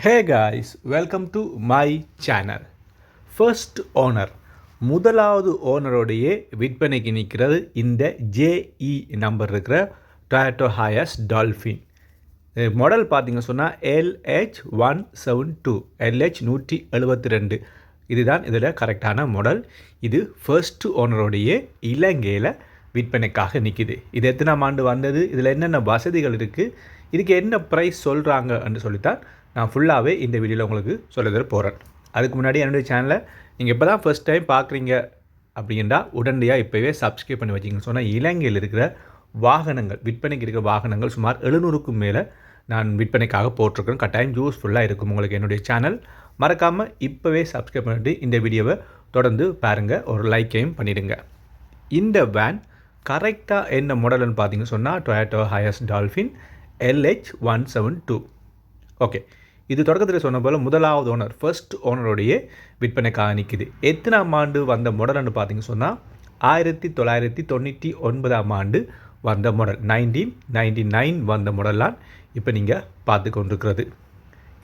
Hey guys welcome to my channel first owner முதலாவது ஓனருடைய விற்பனைக்கு நிற்கிறது இந்த ஜேஇ நம்பர் இருக்கிற டொயட்டோ ஹாயஸ் டால்ஃபின் மாடல் பார்த்தீங்க சொன்னால் LH one seven two LH நூற்றி எழுபத்தி ரெண்டு. இதுதான் இதில் கரெக்டான மாடல் இது ஃபர்ஸ்ட் ஓனருடைய இலங்கையில் விற்பனைக்காக நிற்கிது இது எத்தனாம் ஆண்டு வந்தது? இதில் என்னென்ன வசதிகள் இருக்குது இதுக்கு என்ன ப்ரைஸ் சொல்கிறாங்க என்று சொல்லித்தான் நான் ஃபுல்லாகவே இந்த வீடியோவில் உங்களுக்கு சொல்ல போகிறேன் அதுக்கு முன்னாடி என்னுடைய சேனலை நீங்கள் இப்போ தான் ஃபஸ்ட் டைம் பார்க்குறீங்க அப்படின்னா உடனடியாக இப்போவே சப்ஸ்கிரைப் பண்ணி வச்சிங்கன்னு சொன்னால் இலங்கையில் இருக்கிற வாகனங்கள் விற்பனைக்கு இருக்கிற வாகனங்கள் சுமார் எழுநூறுக்கும் மேலே நான் விற்பனைக்காக போட்டிருக்கேன் கட்டாயம் யூஸ்ஃபுல்லாக இருக்கும் உங்களுக்கு என்னுடைய சேனல் மறக்காமல் இப்போவே சப்ஸ்கிரைப் பண்ணிட்டு இந்த வீடியோவை தொடர்ந்து பாருங்கள் ஒரு லைக்கையும் பண்ணிவிடுங்க இந்த வேன் கரெக்டாக என்ன மாடல்னு பார்த்தீங்க சொன்னால் Toyota Hiace Dolphin LH one seven two okay இது தொடக்கத்தில் சொன்ன போல் முதலாவது ஓனர் ஃபர்ஸ்ட் ஓனருடைய விற்பனைக்காக நிற்கிது எத்தனாம் ஆண்டு வந்த மாடல்னு பார்த்தீங்கன்னு சொன்னால் ஆயிரத்தி தொள்ளாயிரத்தி தொண்ணூற்றி ஒன்பதாம் ஆண்டு வந்த மாடல் நைன்டீன் நைன்டி நைன் வந்த மாடல்லாம் இப்போ நீங்கள் பார்த்து கொண்டிருக்கிறது.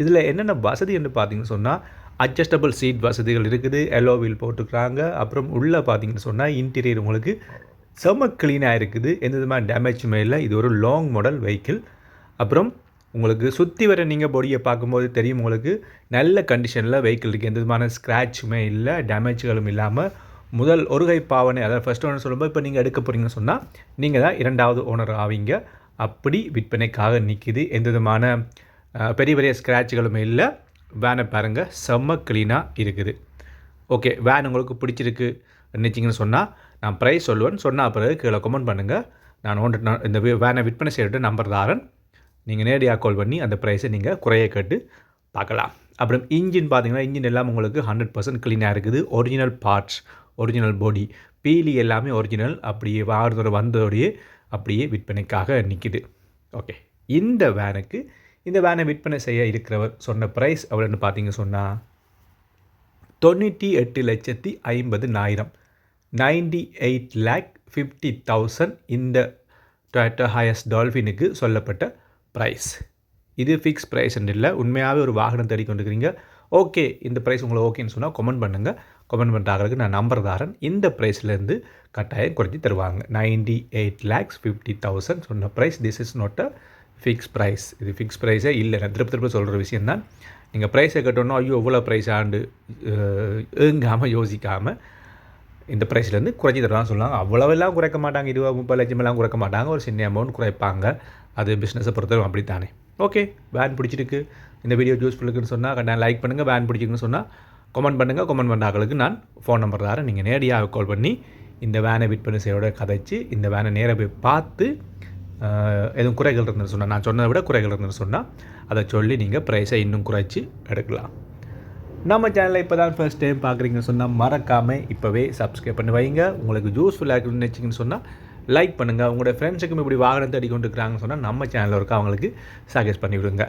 இதில் என்னென்ன வசதின்னு பார்த்தீங்கன்னு சொன்னால் அட்ஜஸ்டபிள் சீட் வசதிகள் இருக்குது எல்லோ வீல் போட்டுக்கிறாங்க. அப்புறம் உள்ளே பார்த்தீங்கன்னு சொன்னால் இன்டீரியர் உங்களுக்கு செம்ம க்ளீனாக இருக்குது. எந்த விதமான டேமேஜுமே இல்லை. இது ஒரு லாங் மாடல் வெஹிக்கிள் அப்புறம் உங்களுக்கு சுற்றி வர நீங்கள் பொடியை பார்க்கும்போது தெரியும் உங்களுக்கு நல்ல கண்டிஷனில் வெஹிக்கிள் இருக்குது எந்த விதமான ஸ்க்ராட்சுமே இல்லை. டேமேஜ்களும் இல்லாமல் முதல் ஒரு கை பாவனை அதாவது ஃபஸ்ட் ஓனர் சொல்லும்போது இப்போ நீங்கள் எடுக்க போகிறீங்கன்னு சொன்னால் நீங்கள் தான் இரண்டாவது ஓனர் ஆவீங்க. அப்படி விற்பனைக்காக நிற்கிது எந்த விதமான பெரிய பெரிய ஸ்க்ராட்சுகளுமே இல்லை. வேனை பாருங்கள் செம்ம க்ளீனாக இருக்குது. ஓகே வேன் உங்களுக்கு பிடிச்சிருக்கு நினச்சிங்கன்னு சொன்னால் நான் ப்ரைஸ் சொல்லுவேன் சொன்னால் பிறகு கீழே கமெண்ட் பண்ணுங்கள் நான் ஒன்று இந்த வேனை விற்பனை செய்கிட்டு நம்பர் தாரன். நீங்கள் நேரடியாக கால் பண்ணி அந்த ப்ரைஸை நீங்கள் குறைய கேட்டு பார்க்கலாம். அப்புறம் இன்ஜின் பார்த்தீங்கன்னா இன்ஜின் எல்லாம் உங்களுக்கு ஹண்ட்ரட் பர்சன்ட் க்ளீனாக இருக்குது. ஒரிஜினல் பார்ட்ஸ் ஒரிஜினல் பாடி பீலி எல்லாமே ஒரிஜினல் அப்படியே வாரத்தோட வந்ததோடையே அப்படியே விற்பனைக்காக நிற்கிது ஓகே இந்த வேனுக்கு இந்த வேனை விற்பனை செய்ய இருக்கிறவர் சொன்ன ப்ரைஸ் எவ்வளோன்னு பார்த்தீங்க சொன்னால் தொண்ணூற்றி எட்டு லட்சத்தி ஐம்பது நாயிரம். Ninety eight lakh fifty thousand இந்த டொயட்டோ ஹயஸ் டால்ஃபினுக்கு சொல்லப்பட்ட ப்ரைஸ் இது ஃபிக்ஸ் ப்ரைஸ்ன்னு இல்லை. உண்மையாகவே ஒரு வாகனம் தேடி கொண்டுக்கிறீங்க ஓகே இந்த ப்ரைஸ் உங்களை ஓகேன்னு சொன்னால் கமெண்ட் பண்ணுங்கள் கமெண்ட் பண்ணுறாங்களுக்கு நான் நம்பர் தாரன் இந்த ப்ரைஸ்லேருந்து கட்டாயம் குறைச்சி தருவாங்க. Ninety eight lakhs fifty thousand சொன்ன price this is not a fix price இது ஃபிக்ஸ் ப்ரைஸே இல்லை. நான் திருப்பி திருப்பி சொல்கிற விஷயம் தான் நீங்கள் ப்ரைஸை கட்டணும் ஐயோ இவ்வளோ ப்ரைஸ் ஆண்டு ஏங்காமல் யோசிக்காமல் இந்த ப்ரைஸ்லேருந்து குறைச்சி தருவாங்க சொல்லுவாங்க அவ்வளோவெல்லாம் குறைக்க மாட்டாங்க. இருபது முப்பது லட்சமெல்லாம் குறைக்க மாட்டாங்க. ஒரு சின்ன அமௌண்ட் குறைப்பாங்க. அது பிஸ்னஸை பொறுத்தவரை அப்படி தானே ஓகே வேன் பிடிச்சிருக்கு. இந்த வீடியோ யூஸ்ஃபுல்லுக்குன்னு சொன்னால் நான் லைக் பண்ணுங்கள் வேன் பிடிச்சிருக்குன்னு சொன்னால் கமெண்ட் பண்ணுங்கள் கமெண்ட் பண்ணுறாங்களுக்கு நான் ஃபோன் நம்பர் தரேன். நீங்கள் நேரடியாக கால் பண்ணி இந்த வேனை விற்பனை செய்யோட கதைச்சு இந்த வேனை நேராக போய் பார்த்து எதுவும் குறைகள் இருந்தது சொன்னால் நான் சொன்னதை விட குறைகள் இருந்துன்னு சொன்னால் அதை சொல்லி நீங்கள் ப்ரைஸை இன்னும் குறைச்சி எடுக்கலாம். நம்ம சேனலை இப்போ தான் ஃபர்ஸ்ட் டைம் பார்க்குறீங்கன்னு சொன்னால் மறக்காமல் இப்போவே சப்ஸ்கிரைப் பண்ணி வைங்க. உங்களுக்கு யூஸ்ஃபுல்லாக இருக்குன்னு நினச்சிங்கன்னு சொன்னால் லைக் பண்ணுங்கள் உங்களோட ஃப்ரெண்ட்ஸுக்கும் இப்படி வாகனம் தேடி கொண்டு இருக்கிறாங்கன்னு சொன்னால் நம்ம சேனலில் இருக்க அவங்களுக்கு சஜஸ்ட் பண்ணி விடுங்க